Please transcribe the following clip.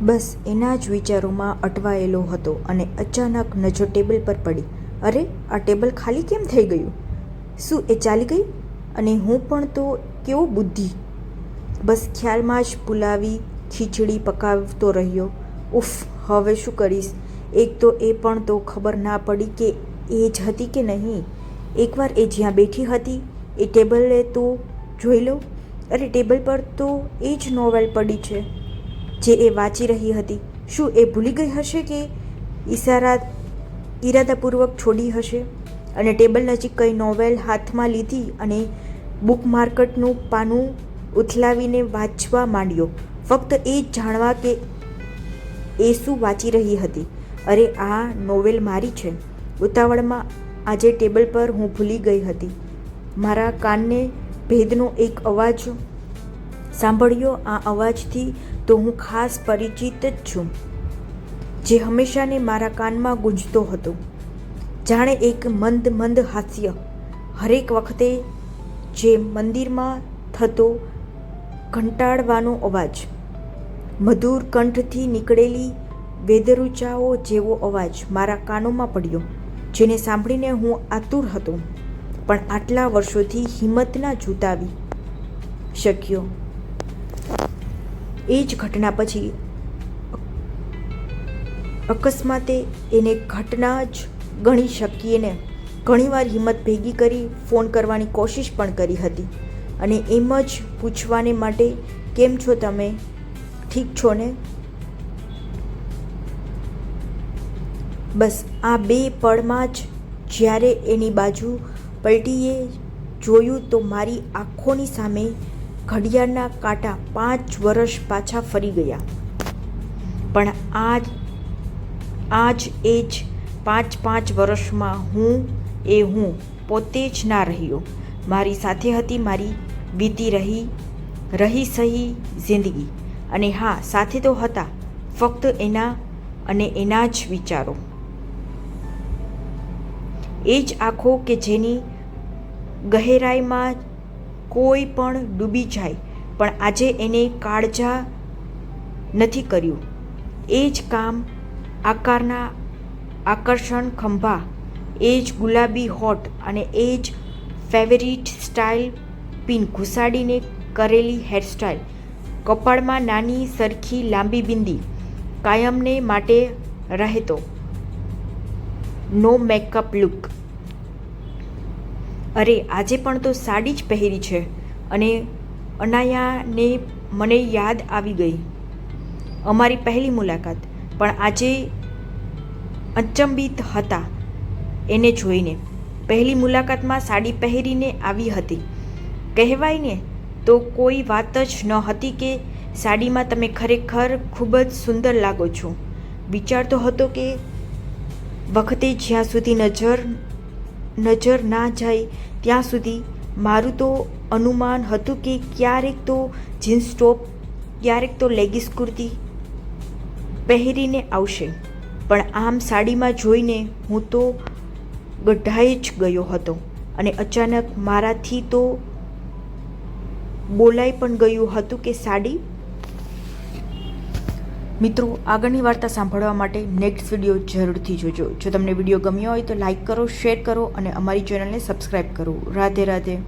બસ એના જ વિચારોમાં અટવાયેલો હતો અને અચાનક નજર ટેબલ પર પડી. અરે, આ ટેબલ ખાલી કેમ થઈ ગયું? શું એ ચાલી ગઈ? અને હું પણ તો કેવો બુદ્ધિ? બસ ખ્યાલમાં જ પુલાવી ખીચડી પકાવતો રહ્યો. ઉફ, હવે શું કરીશ? એક તો એ પણ તો ખબર ના પડી કે એ જ હતી કે નહીં. એકવાર એ જ્યાં બેઠી હતી, એ ટેબલે તો જોઈ લો. અરે, ટેબલ પર તો એ જ નોવેલ પડી છે. જે એ વાંચી રહી હતી. શું એ ભૂલી ગઈ હશે કે ઈશારા ઈરાદાપૂર્વક છોડી હશે? અને ટેબલ નજીક કઈ નોવેલ હાથમાં લીધી અને બુક માર્કેટનું પાનું ઉથલાવીને વાંચવા માંડ્યો. ફક્ત એ જાણવા કે એ શું વાંચી રહી હતી. અરે, આ નોવેલ મારી છે. ઉતાવળમાં આજે ટેબલ પર હું ભૂલી ગઈ હતી. મારા કાનને ભેદનો એક અવાજ સાંભળ્યો આ અવાજથી તો હું ખાસ પરિચિત જ છું, જે હંમેશાને મારા કાનમાં ગુંજતો હતો. જાણે એક મંદ મંદ હાસ્ય હરેક વખતે જે મંદિરમાં થતો કંટાળવાનો અવાજ, મધુર કંઠથી નીકળેલી વેદરૂચાઓ જેવો અવાજ મારા કાનોમાં પડ્યો, જેને સાંભળીને હું આતુર હતો, પણ આટલા વર્ષોથી હિંમત ના જૂતાવી શક્યો. એ જ ઘટના પછી અકસ્માતે એને ઘટના જ ગણી શકીએ ને ઘણીવાર હિંમત ભેગી કરી ફોન કરવાની કોશિશ પણ કરી હતી. અને એમ જ પૂછવાને માટે કેમ છો તમે? ઠીક છો ને? બસ, આ બે પળમાં જ જ્યારે એની બાજુ પલટીએ જોયું તો મારી આંખોની સામે ઘડિયાળના કાંટા પાંચ વર્ષ પાછા ફરી ગયા. પણ આજ આજ એ જ પાંચ પાંચ વર્ષમાં હું એ હું પોતે જ ના રહ્યો. મારી સાથે હતી મારી વીતી રહી રહી સહી જિંદગી. અને હા, સાથે તો હતા, ફક્ત એના અને એના જ વિચારો. એ જ આંખો કે જેની ગહેરાઈમાં કોઈ પણ ડૂબી જાય, પણ આજે એને કાળજા નથી કર્યું. એ જ કામ આકારના આકર્ષણ ખંભા, એ જ ગુલાબી હોટ અને એ જ ફેવરિટ સ્ટાઇલ પિન ઘુસાડીને કરેલી હેરસ્ટાઇલ. કપાળમાં નાની સરખી લાંબી બિંદી, કાયમને માટે રહેતો. No makeup look. અરે, આજે પણ તો સાડી જ પહેરી છે અને અનાયાને મને યાદ આવી ગઈ. અમારી પહેલી મુલાકાત, પણ આજે અચંબિત હતા એને જોઈને. પહેલી મુલાકાતમાં સાડી પહેરીને આવી હતી. કહેવાય ને, તો કોઈ વાત જ ન હતી કે સાડીમાં તમે ખરેખર ખૂબ જ સુંદર લાગો છો. વિચારતો હતો કે વખતે જ્યાં સુધી નજર નજર ના જાય. ત્યાં સુધી મારું તો અનુમાન હતું કે ક્યારેક તો જીન્સ ટોપ, ક્યારેક તો લેગીસ કુર્તી પહેરીને આવશે. પણ આમ સાડીમાં જોઈને હું તો ગઢાઈ જ ગયો હતો અને અચાનક મારાથી તો બોલાઈ પણ ગયું હતું કે સાડી મિત્રો, આગળની વાર્તા સાંભળવા માટે નેક્સ્ટ વીડિયો જરૂરથી જોજો. જો તમને વીડિયો ગમ્યો હોય તો લાઈક કરો શેર કરો અને અમારી ચેનલને સબસ્ક્રાઈબ કરો. રાધે રાધે.